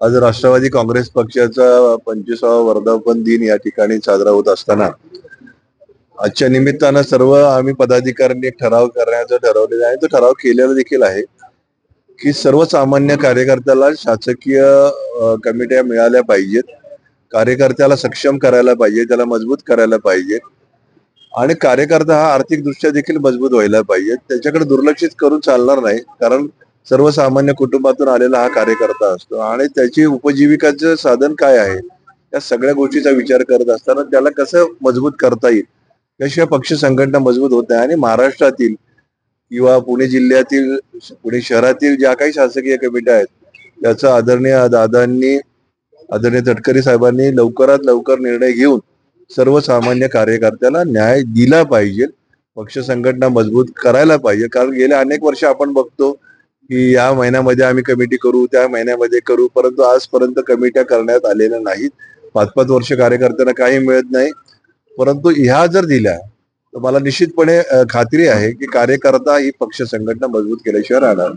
आज राष्ट्रवादी काँग्रेस पक्षाचा पंचवीसावा वर्धापन दिन या ठिकाणी साजरा होत असताना आजच्या निमित्तानं सर्व आम्ही पदाधिकाऱ्यांनी एक ठराव करण्याचं ठरवलेलं आहे. तो ठराव केलेला देखील आहे की सर्वसामान्य कार्यकर्त्याला शासकीय कमिट्या मिळाल्या पाहिजेत. कार्यकर्त्याला सक्षम करायला पाहिजे त्याला मजबूत करायला पाहिजे आणि कार्यकर्ता हा आर्थिकदृष्ट्या देखील मजबूत व्हायला पाहिजे त्याच्याकडे दुर्लक्षित करून चालणार नाही. कारण सर्वसामान्य कुटुंबातून आलेला हा कार्यकर्ता असतो आणि त्याची उपजीविकाचं साधन काय आहे? या सगळ्या गोष्टीचा विचार करत असताना त्याला कसं मजबूत करता येईल? याशिवाय पक्ष संघटना मजबूत होत आहे आणि महाराष्ट्रातील किंवा पुणे जिल्ह्यातील पुणे शहरातील ज्या काही शासकीय कमिट्या आहेत त्याचा आदरणीय दादांनी आदरणीय तटकरी साहेबांनी लवकरात लवकर निर्णय घेऊन सर्वसामान्य कार्यकर्त्याला न्याय दिला पाहिजे. पक्ष संघटना मजबूत करायला पाहिजे. कारण गेल्या अनेक वर्ष आपण बघतो की या महिन्यामध्ये आम्ही कमिटी करू त्या महिन्यामध्ये करू परंतु आजपर्यंत कमिट्या करण्यात आलेल्या नाहीत. पाच पाच वर्ष कार्यकर्त्यांना काही मिळत नाही. परंतु ह्या जर दिल्या तर मला निश्चितपणे खात्री आहे की कार्यकर्ता ही पक्ष संघटना मजबूत केल्याशिवाय राहणार